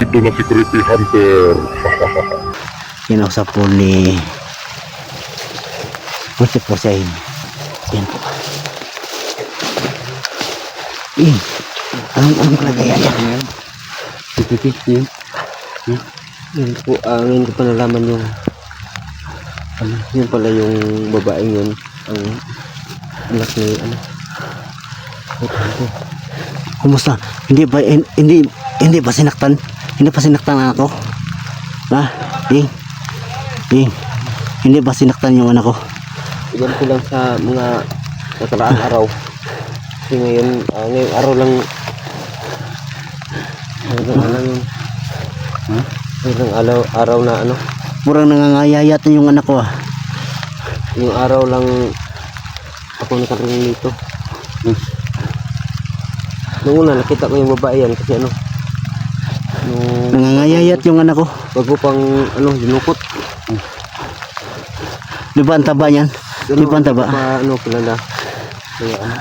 Ito na security hunter. Kinausap po ni siya yun. Yan po. Eh, anong anong kalagayan yan? Titi, yun. Yun. Po, ah, ngayon ko pa nalaman yung ano, yun pala yung babaeng yun, ang anak ni, ano, ito. Kumusta? Hindi ba hin- hindi hindi ba sinaktan? Hindi pa sinaktan ang anak ko? Ha? Ding. Ding. Hindi ba sinaktan yung anak ko? Iwan ko lang sa mga nakaraang araw. Kasi ngayon, ah, ngayong araw lang, ngayong araw yung, ngayong araw, araw na ano, Murang nangangayayat na yung anak ko ah. yung araw lang ako nakarating dito. Nung una, nakita ko yung babae yan kasi ano, nung Nangangayayat yung anak ko. bago pang ano, dinukot. Di ba ang taba niyan? Di ba ang taba? Pa, ano, kilala. Kaya ano,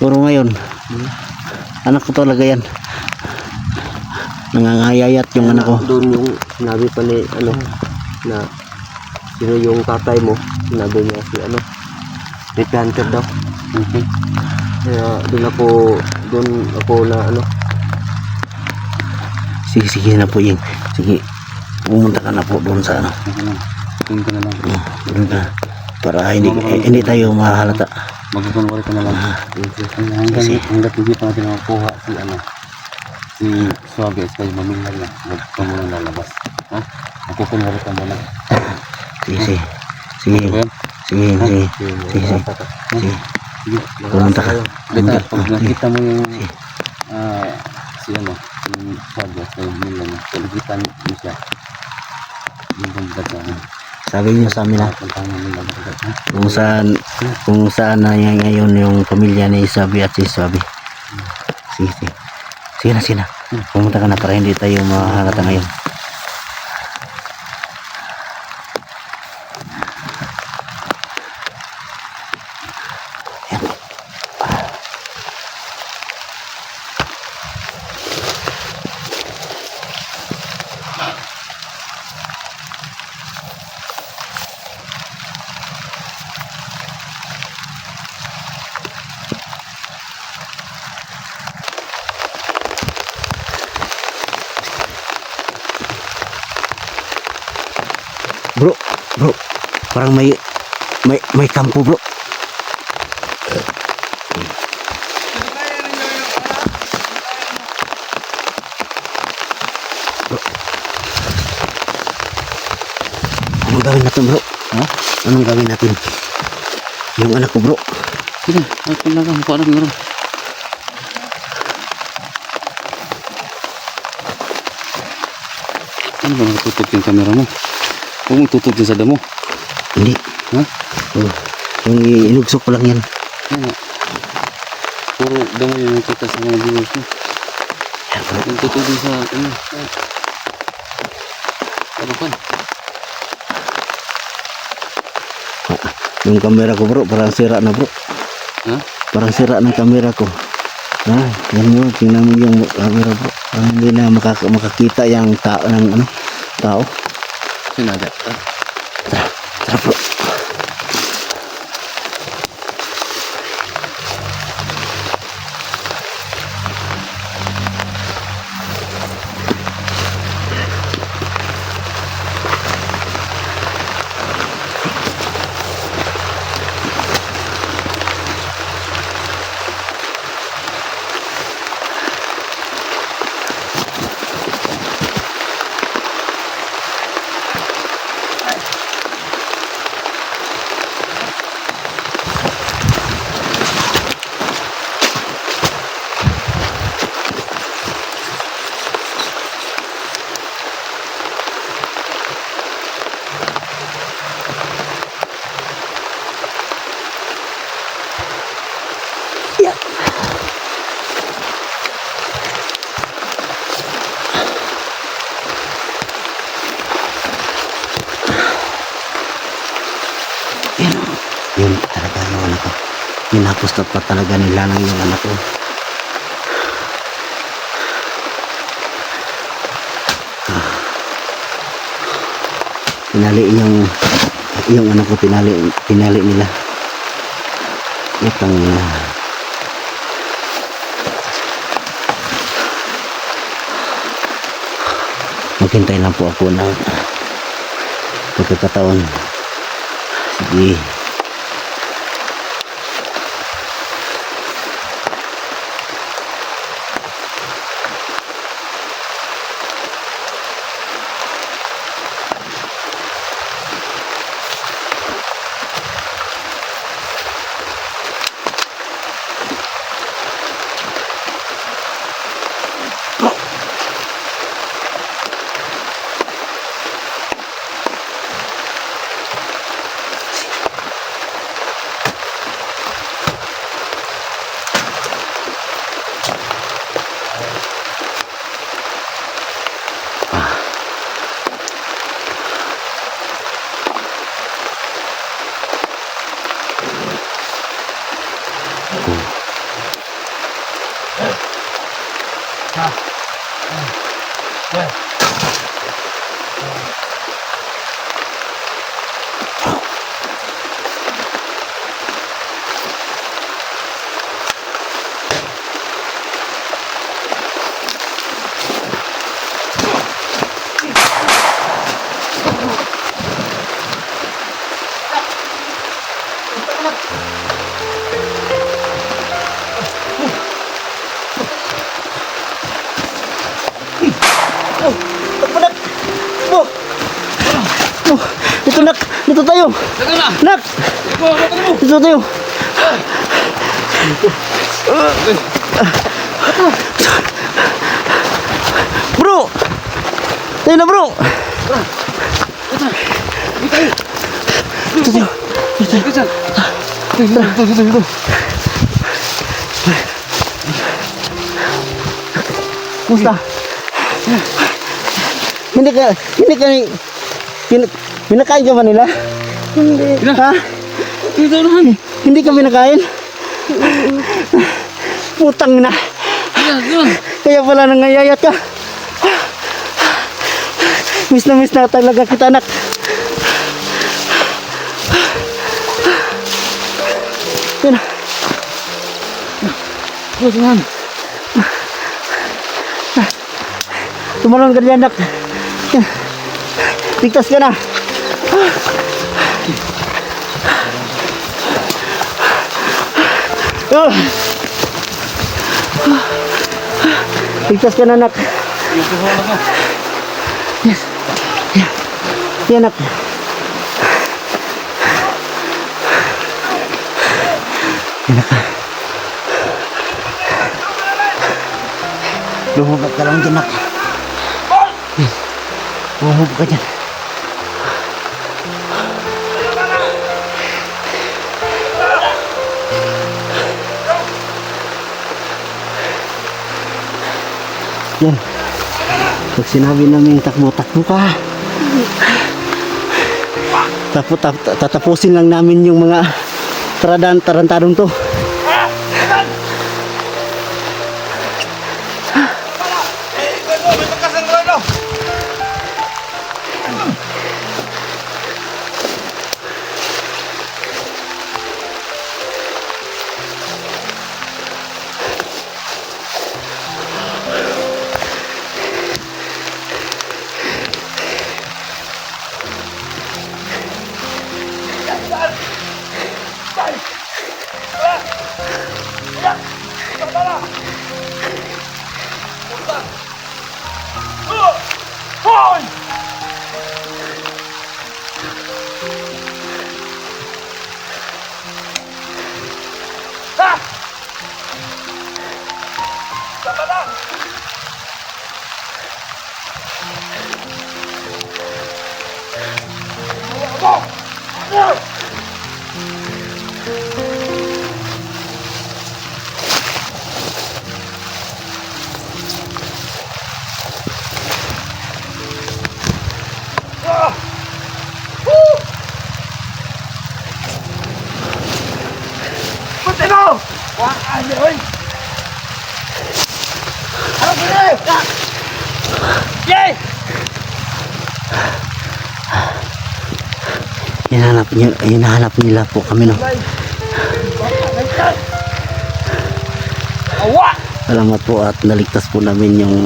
Puro ngayon. Anak ko talaga yan. Nangangayayat yung anak ko. Doon yung sinabi pa ni, ano, na sino yung tatay mo, sinabi niya si, ano, Rick Hunter daw. Kaya doon ako, doon ako na, ano, Sige, sige na po yung. Sige. Pumunta ka na po doon sa ano. Tingin na lang. Doon ka. Para hindi, hindi tayo mahalata. Magkukunwari ko na lang. Hanggang, hanggang hindi pa natin makuha si ano, si Suave is kayo maminggal na. Huwag ka muna lalabas. Ha? Magkukunwari ka muna. Sige, sige. Sige, sige, sige. Sige, sige. Sige. Pumunta ka. Pumunta. pag Oh, sige. nakita mo yung ah, si ano, yung is kayo maminggal na. Pag nakita mo siya, yung kumbaga sa ano, Sabi niyo sa amin na mo nila. Ha? kung saan kung saan na yan ngayon yung pamilya ni Sabi at si Sabi. Sige, sige. Sige na, sige na. Pumunta ka na para hindi tayo mahalata ngayon. Bro, bro. Parang may may kampo, bro. Bro. Anong gawin natin, bro? Ha? Anong gawin natin? Yung anak ko, bro. Sige, ay talaga, mukha na meron. Ano ba natutok yung camera mo? Huwag mong tutok din sa damo. Hindi. Ha? Oh, yung inugsok ko lang yan. Ano? Puro damo yung nakita sa mga viewers mo. Yung tutok din sa ano? Ano pa? Yung camera ko, bro, parang sira na, bro. Ha? Parang sira ng camera ko. Ha? Yan mo, tingnan mo yung camera bro. Parang hindi na makaka makakita yung tao ng ano, tao. Sinaga. Ah, Minapustot pa talaga nila ng yung anak ko. Tinali yung yung anak ko tinali tinali nila. Itang uh, maghintay lang po ako ng pagkakataon. Sige. Nak! Mo! Mo! Dito nak! Dito tayo! Nak! Dito tayo! Bro! Tayo na bro! Dito tayo! Dito tayo! Dito, dito, dito, dito. Kumusta? Hindi ka, hindi ka, pin, pinakain ka ba nila? Hindi. Ha? Dito naman. Hindi ka pinakain? Putang na. Kaya pala nangayayat ka. Miss na miss na talaga kita anak. Yan. Bos man. Tumalon ka dyan anak. Ligtas ka na. Ah. Ligtas ka na anak. Yes. Yan. Yan anak. Yan anak. Lumabas ka lang dyan anak. Lumabas ka dyan. Yan. Pag sinabi namin takbo-takbo ka. Tapo, tap, tatapusin lang namin yung mga taradan, tarantadong to. Hinahanap, niyo, hinahanap nila po kami no. Salamat po at naligtas po namin yung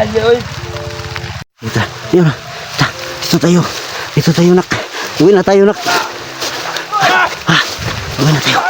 Dito, dito na. Ta, dito tayo. Dito tayo nak. Uwi na tayo nak. Ah, uwi na tayo.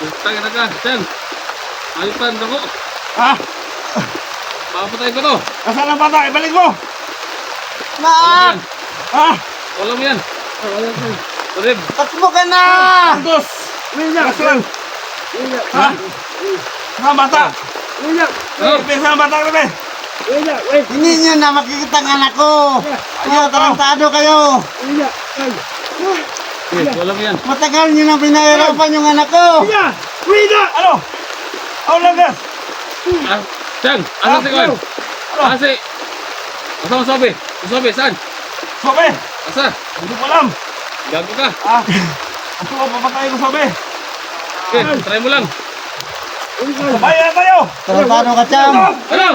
Tangin na ka, Chan. Ayos pa, dako. Ha? Papatayin ko to. Nasaan ang bata? Ibalik mo! Wala mo yan. Ha? Wala mo yan. Tulib. Takbo ka na! Antos! Nasaan? Ha? Nasaan ang bata? Oh, Nasaan ang bata, bebe? Hindi nyo na makikita ang anak ko! Kayo, tarantado kayo! Eh, wala mo yan. Matagal nyo na pinahirapan yung anak ko! Ano? Ano lang gas? Ah, Chan, asa si Kwan? Asa si... Asa mo sabi? Sabi, saan? Sabi! Asa? Hindi ko alam! Gago ka. Ah! Ako ang papatay ko sabi! Okay, try mo lang. Bayan na tayo! Tarantado ka, Cham! Ano?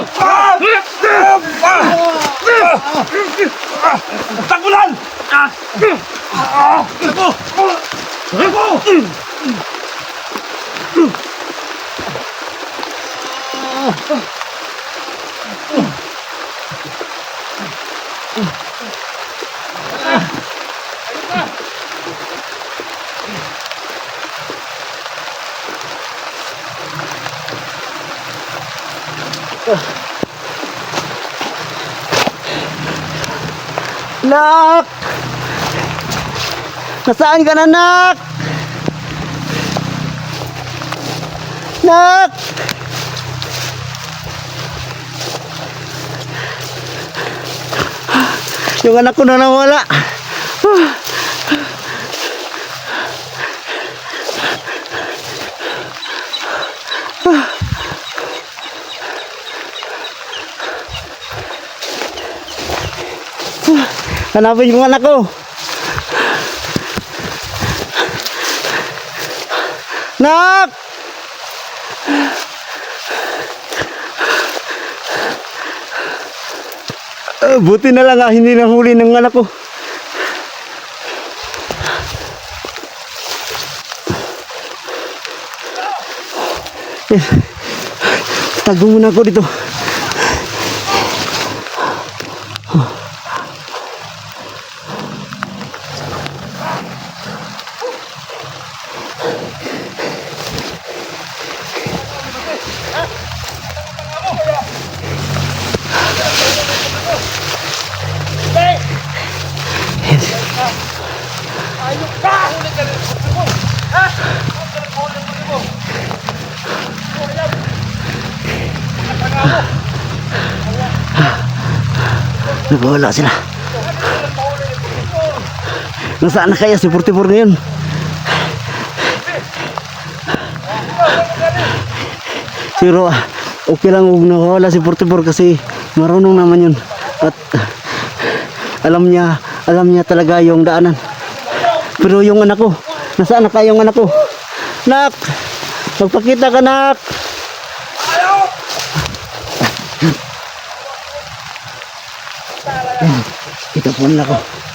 Ah! Ah! Ah! Tagulan! Ah! Ah! Ako! Ako! Nak! Nasaan ka na, Nak? Nak! Yung anak ko na nawala. Hanapin yung anak ko. Nak! Ah, buti na lang ah, hindi nahuli ng anak ko. Eh, Tago muna ako dito. Nagwala sila. Nasaan na kaya si Purtipur ngayon? Pero okay lang huwag nakawala si Purtipur kasi marunong naman yun. At alam niya, alam niya talaga yung daanan. Pero yung anak ko, nasaan na kaya yung anak ko? Nak! Magpakita ka, nak! Ito po na ako.